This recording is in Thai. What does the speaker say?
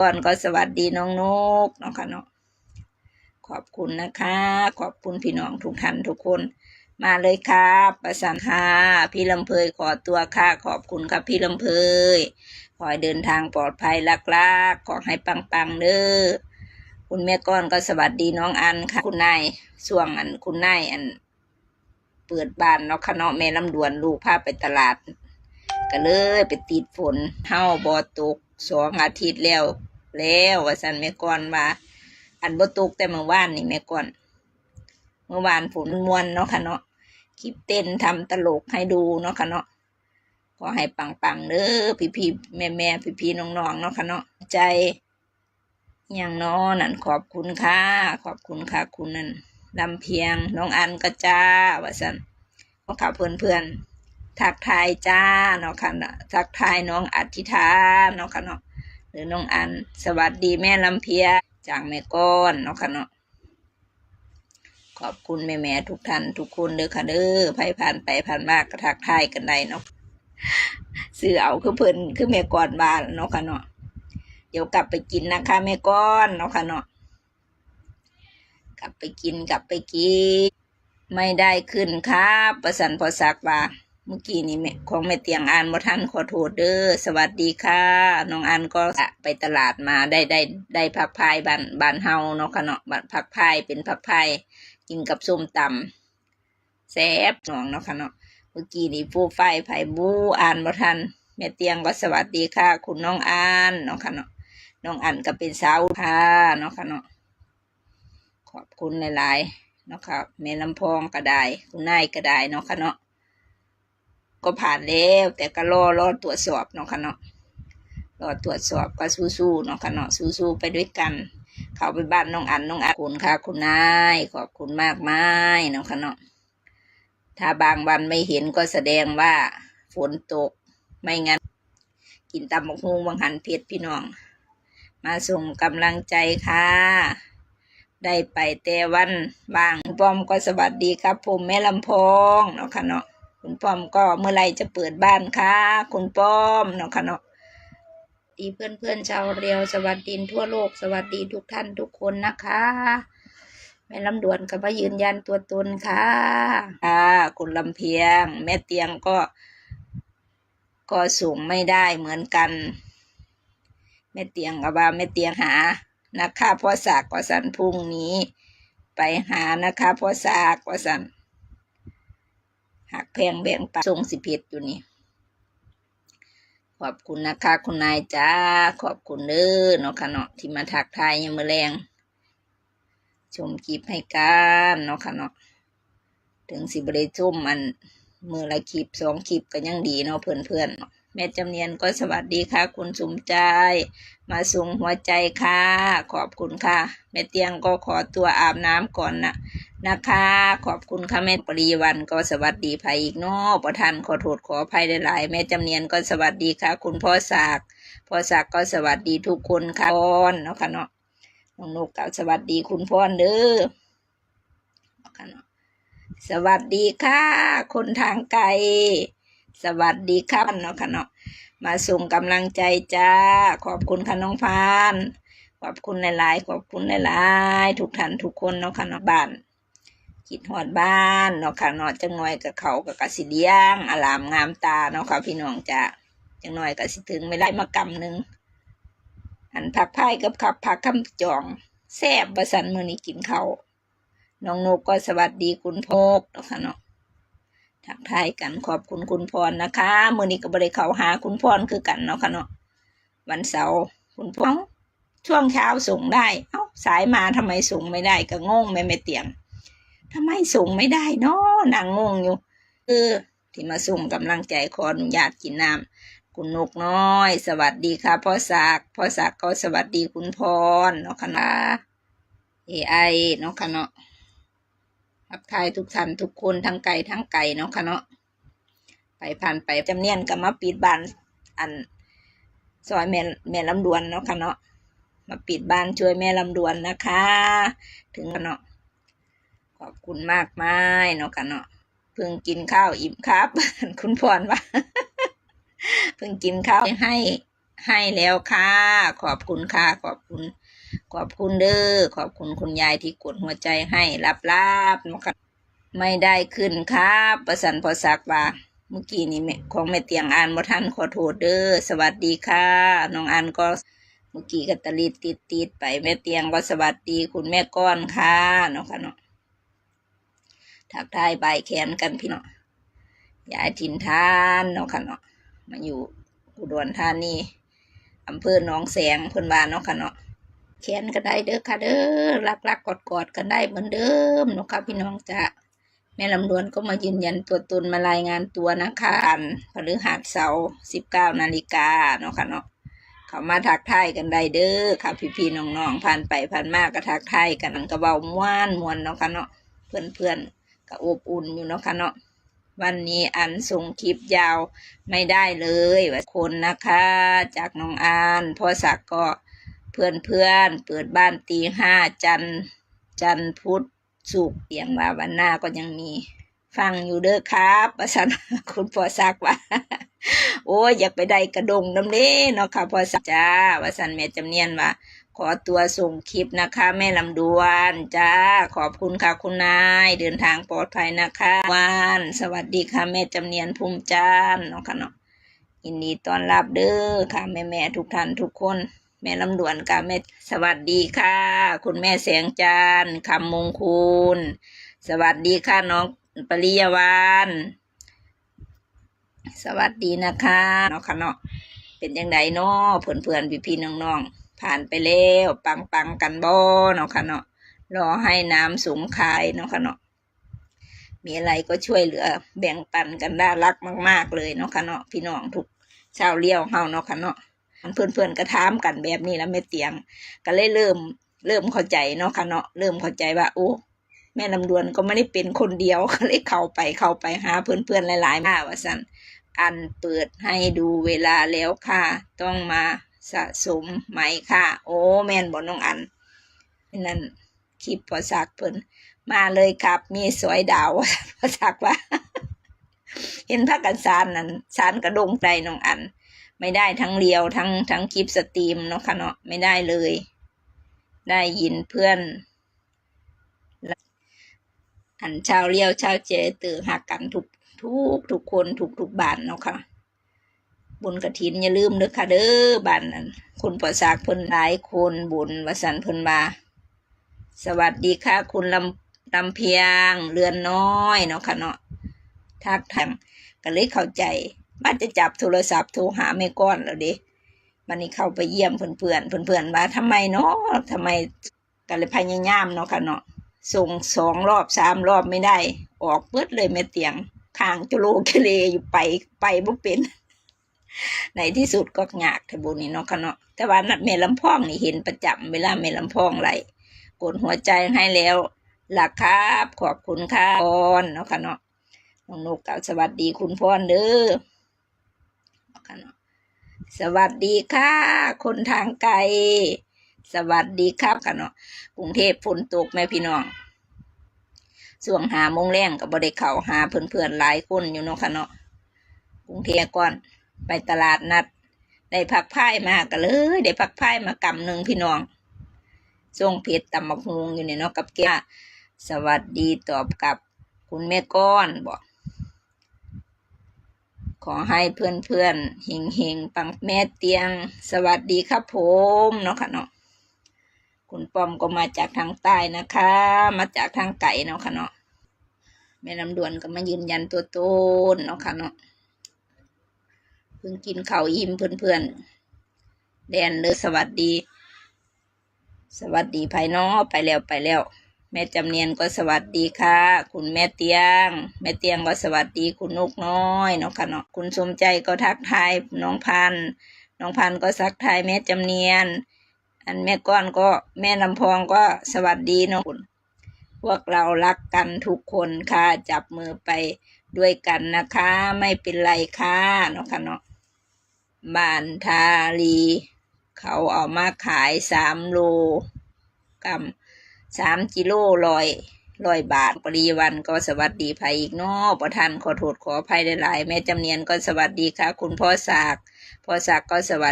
ก่อนก็สวัสดีน้องนกเนาะค่ะเนาะขอบคุณนะคะ ขอบคุณพี่น้องทุกท่านทุกคน มาเลยครับประสานค่ะพี่ลำเพยขอตัวค่ะ ขอบคุณครับพี่ลำเพยขอให้เดินทางปลอดภัยลักๆขอให้ปังๆเด้อคุณแม่ก้อนก็สวัสดีน้องอันค่ะ คุณนายส่วงอันคุณนายอัน เปิดบ้านเนาะค่ะเนาะแม่ลำดวนลูกพาไปตลาดก็เลยไปติดฝนเฮาบ่ตกสองอาทิตย์แล้ว แล้วว่าสันแม่ก่อนว่า อันบ่ตกแต่เมื่อวานนี่แม่ก่อน เมื่อวานฝนมวนเนาะค่ะเนาะคลิปเต้นทำตลกให้ดูเนาะค่ะเนาะขอให้ปังๆเด้อพี่ๆแม่ๆพี่ๆน้องๆเนาะค่ะเนาะใจอย่างน้อนั่นขอบคุณค่ะ ขอบคุณค่ะ คุณนั่นลำเพียงน้องอันก็จ้าว่าสันขอข่าวเพื่อนทักทายจ้าเนาะค่ะเนาะทักทายน้องอธิธานเนาะค่ะเนาะ หรือน้องอันสวัสดีแม่ลำเพียจากแม่ก้อนเนาะค่ะเนาะขอบคุณแม่แม่ทุกท่านทุกคนเด้อค่ะเด้อไผ่ผ่านไปผ่านมากก็ทักทายกันได้เนาะซื้อเอาคือเพิ่นคือแม่ก้อนบ้านเนาะค่ะเนาะเดี๋ยวกลับไปกินนะคะแม่ก้อนเนาะค่ะเนาะกลับไปกินกลับไปกิน ไม่ได้ขึ้นครับประสันพอสักว่า เมื่อกี้นี้แม่ของแม่เตียงอ่านบ่ทันขอโทษเด้อสวัสดีค่ะน้องอันก็ไปตลาดมาได้ได้ได้ผักพายบ้านบ้านเฮาเนาะค่ะเนาะบ้านผักพายเป็นผักพายกินกับส้มตำแซ่บน้องเนาะค่ะเนาะเมื่อกี้นี้ผู้ไฟไผ่บูอ่านบ่ทันแม่เตียงก็สวัสดีค่ะ คุณน้องอันเนาะค่ะเนาะน้องอันก็เป็นสาวค่ะเนาะค่ะเนาะขอบคุณหลายๆเนาะค่ะแม่ลำพองก็ได้คุณนายก็ได้เนาะค่ะเนาะ ก็ผ่านแล้ว แต่ก็รอรอตรวจสอบเนาะค่ะเนาะรอตรวจสอบก็สู้ๆเนาะค่ะเนาะสู้ๆไปด้วยกัน เข้าไปบ้านน้องอันน้องอันคุณค่ะคุณนายขอบคุณมากมายเนาะค่ะเนาะถ้าบางวันไม่เห็นก็แสดงว่าฝนตกไม่งั้น กินตำบักฮุงบางหันเพชรพี่น้อง มาส่งกำลังใจค่ะ ได้ไปแต่วันว่างป้อมก็สวัสดีครับผมแม่ลำพองเนาะค่ะเนาะ คุณป้อมก็เมื่อไรจะเปิดบ้านคะคุณป้อมเนาะค่ะเนาะดีเพื่อนเพื่อนชาวเรียวสวัสดีทั่วโลกสวัสดีทุกท่านทุกคนนะคะแม่ลำดวนก็มายืนยันตัวตนค่ะค่ะคุณลำเพียง แม่เตียงก็ ก็สูงไม่ได้เหมือนกัน แม่เตียงกับว่าแม่เตียงหานะคะพ่อสากว่าสันพรุ่งนี้ ไปหานะคะพ่อสากว่าสัน หักแพงแบ่งปันทรงสิเพชรอยู่นี่ ขอบคุณนะคะคุณนายจ้า ขอบคุณเด้อเนาะค่ะเนาะที่มาทักทายยังมือแรง ชมคลิปให้กันเนาะค่ะเนาะถึงสิบริชุ่มมันมือละคลิปสองคลิปก็ยังดีเนาะเพื่อนๆเนาะแม่จำเนียนก็สวัสดีค่ะ คุณสมใจ มาส่งหัวใจค่ะ ขอบคุณค่ะ แม่เตียงก็ขอตัวอาบน้ำก่อนนะ นะคะ ขอบคุณค่ะแม่ปรีวันก็สวัสดีภัยอีกเนาะประทานขอโทษขออภัยหลายๆแม่จำเนียนก็สวัสดีค่ะ คุณพ่อศักดิ์พ่อศักดิ์ก็สวัสดีทุกคนค่ะพรเนาะค่ะเนาะน้องนกก็สวัสดีคุณพ่อเด้อค่ะเนาะสวัสดีค่ะ คนทางไกล สวัสดีครับเนาะค่ะเนาะมาส่งกำลังใจจ้า ขอบคุณค่ะน้องพาน ขอบคุณหลายๆ ขอบคุณหลายๆ ทุกท่านทุกคนเนาะค่ะเนาะบ้าน คิดหอดบ้านเนาะค่ะนาะจังหน่อยกับเขากับกสิเลียงอลามงามตาเนาะค่ะพี่น้องจ้าจังหน่อยก็สิถึงไม่ได้มากำหนึ่งอันผักพายกับขับผักคำจองแซ่บบะสันมือนี้กินเขาน้องนกก็สวัสดีคุณพกเนาะค่ะเนาะทักทายกันขอบคุณคุณพรนะคะมื่อนี้ก็บริเขาหาคุณพรคือกันเนาะค่ะเนาะวันเสาร์คุณพรช่วงเช้าส่งได้ เอ้าสายมาทำไมส่งไม่ได้ก็งงแม่แม่เตียง ทำไมส่งไม่ได้เนาะนางงงอยู่เออที่มาส่งกำลังใจขออนุญาตกินน้ำคุณนกน้อย สวัสดีค่ะพ่อศักดิ์พ่อศักดิ์ก็สวัสดีคุณพรเนาะค่ะนะเอไอเนาะค่ะเนาะทักทายทุกท่านทุกคนทั้งไก่ทั้งไก่เนาะค่ะเนาะไปผ่านไปจำเนียนก็มาปิดบ้านอันซอยแม่แม่ลำดวนเนาะค่ะเนาะมาปิดบ้านช่วยแม่ลำดวนนะคะ ถึงเนาะ ขอบคุณมากมายเนาะค่ะเนาะเพิ่งกินข้าวอิ่มครับ คุณพรว่าเพิ่งกินข้าวให้ให้แล้วค่ะ ขอบคุณค่ะ ขอบคุณ ขอบคุณเด้อขอบคุณคุณยายที่กดหัวใจให้รับรับๆนะคะไม่ได้ขึ้นครับประสันพอสักว่าเมื่อกี้นี้ของแม่เตียงอ่านบ่ทันขอโทษเด้อสวัสดีค่ะน้องอันก็เมื่อกี้ก็ตะลิดติดติดไปแม่เตียงก็สวัสดีคุณแม่ก้อนค่ะเนาะค่ะเนาะ ทักทายใบายแขนกันพี่เนาะยายถิ่นทานเนาะค่ะเนาะมาอยู่อุดรธานีอำเภอหนองแสงเพิ่นว่าเนาะค่ะเนาะแขนก็ได้เด้อค่ะเด้อรักรักกอดกอดๆกันได้เหมือนเดิมเนาะค่ะพี่น้องจ้ะแม่ลำดวนก็มายืนยันตัวตนมารายงานตัวนะคะอันพฤหัสเสาร์สิบเก้านาฬิกาเนาะค่ะเนาะเขามาทักทายกันได้เด้อค่ะพี่ๆน้องๆผ่านไปผ่านมาก็ทักทายกันก็เบาม่วนมวนเนาะค่ะเนาะเพื่อนๆ ก็อบอุ่นอยู่เนาะค่ะเนาะวันนี้อันส่งคลิปยาวไม่ได้เลยว่าคนนะคะ จากน้องอานพ่อศักดิ์ก็เพื่อนเปิดบ้านตีห้าจันจันพุธสุกเตียงว่าวันหน้าก็ยังมี ฟังอยู่เด้อครับประสันคุณพ่อศักว่า โอ้ยอยากไปได้กระดงน้ำเด้เนาะค่ะพ่อสักจ้าว่าสันแม่จำเนียนว่า อตัวส่งคลิปนะคะ แม่ลำดวนจ้าขอบคุณค่ะคุณนาย เดินทางปลอดภัยนะคะวานสวัสดีค่ะแม่จำเนียนภูมิจานเนาะค่ะเนาะยินดีต้อนรับเด้อค่ะแม่แม่ทุกท่านทุกคน แม่ลำดวนค่ะแม่สวัสดีค่ะ คุณแม่แสงจานคำมงคุณสวัสดีค่ะน้องปริยวานสวัสดีนะคะเนาะค่ะเนาะเป็นยังไงเนาะเพื่อนเพื่อนพี่พี่น้องๆ ผ่านไปแล้วปังปังกันบ่เนาะค่ะเนาะรอให้น้ำสูงคายเนาะค่ะเนาะมีอะไรก็ช่วยเหลือแบ่งปันกันได้รักมาก ๆ เลยเนาะค่ะเนาะพี่น้องทุกชาวเลี้ยวเฮาเนาะค่ะเนาะเพื่อนเพื่อนๆก็ถามกันแบบนี้แล้วแม่เตียง ก็เลยเริ่มเริ่มเข้าใจเนาะค่ะเนาะเริ่มเข้าใจว่าโอ้แม่ลำดวนก็ไม่ได้เป็นคนเดียวก็เลยเข้าไปเข้าไปหาเพื่อนเพื่อนๆหลายๆมาว่าสันอันเปิดให้ดูเวลาแล้วค่ะ ต้องมา สะสมไหมค่ะ โอ้แม่นบอน้องอันนั่นคลิปพอสักเพิ่นมาเลยครับ มีสวยดาวพอสักว่า เห็นพระกันสารนั่นสารกระดงใจน้องอัน ไม่ได้ทั้งเรียวทั้งทั้งคลิปสตรีมเนาะค่ะเนาะไม่ได้เลย ได้ยินเพื่อน อันชาวเลี้ยวชาวเจตือหักกันทุกทุกทุกคนทุกทุกบ้านเนาะค่ะ บุญกระถินอย่าลืมเด้อค่ะเด้อบ้านนั้นคุณประสากเพิ่นหลายคนบุญวสันเพิ่นมา สวัสดีค่ะ คุณลำลำเพียงเรือนน้อยเนาะค่ะเนาะทักทางก็เลยเข้าใจว่านจะจับโทรศัพท์โทรหาแม่ก้อนแล้วเด้วันนี้เข้าไปเยี่ยมเพื่อนเพื่อนเพื่อนๆว่าทำไมเนาะทำไมก็เลยพยายามเนาะค่ะเนาะส่งสองรอบสามรอบไม่ได้ ออกเปิดเลยแม่เตียงข้างจุโลเกเลอยู่ไปไปบ่เป็น ในที่สุดก็หยากทบุนี่เนาะค่ะเนาะแต่ว่านัดแม่ลำพองนี่เห็นประจำเวลาแม่ลำพองไหลกดหัวใจให้แล้วล่ะครับ ขอบคุณค่ะพรเนาะค่ะเนาะน้องนกกล่าวสวัสดีคุณพรเด้อเนาะค่ะเนาะสวัสดีค่ะ คนทางไกล สวัสดีครับค่ะเนาะกรุงเทพฝนตกแม่พี่น้องส่วงหามงแรงกับบได้เขาหาเพื่อนๆหลายคนอยู่เนาะค่ะเนาะกรุงเทพก่อน ไปตลาดนัด ได้ผักพายมาก็เลย ได้ผักพายมากำหนึ่งพี่น้องส่งเพชรตำบักฮุงอยู่เนี่ยเนาะกับแกสวัสดีตอบกับคุณแม่ก้อนบอกขอให้เพื่อนๆเฮงเฮงปังแม่เตียง สวัสดีครับผมเนาะค่ะเนาะคุณป้อมก็มาจากทางใต้นะคะ มาจากทางไก่เนาะค่ะเนาะแม่ลำดวนก็มายืนยันตัวตนเนาะค่ะเนาะ เพิ่งกินข้าวอิ่มเพื่อนๆแดนเด้อสวัสดี สวัสดีภายนอกไปแล้วไปแล้ว แม่จำเนียนก็สวัสดีค่ะ คุณแม่เตียง แม่เตียงก็สวัสดีคุณนกน้อยเนาะค่ะเนาะคุณสมใจก็ทักทายน้องพันน้องพันก็ทักทายแม่จำเนียน อันแม่ก้อนก็แม่ลำพองก็สวัสดีเนาะคุณพวกเรารักกันทุกคนค่ะ จับมือไปด้วยกันนะคะ ไม่เป็นไรค่ะเนาะค่ะเนาะ บานทาลี เขาเอามาขายสามโลกรัมสามกิโลลอยลอยบาทปรีวันก็สวัสดีภัยอีกนอประทานขอโทษขออภัยหลายๆแม่จำเนียนก็สวัสดีค่ะ คุณพ่อศักดิ์พ่อศักดิ์ก็สวัสดี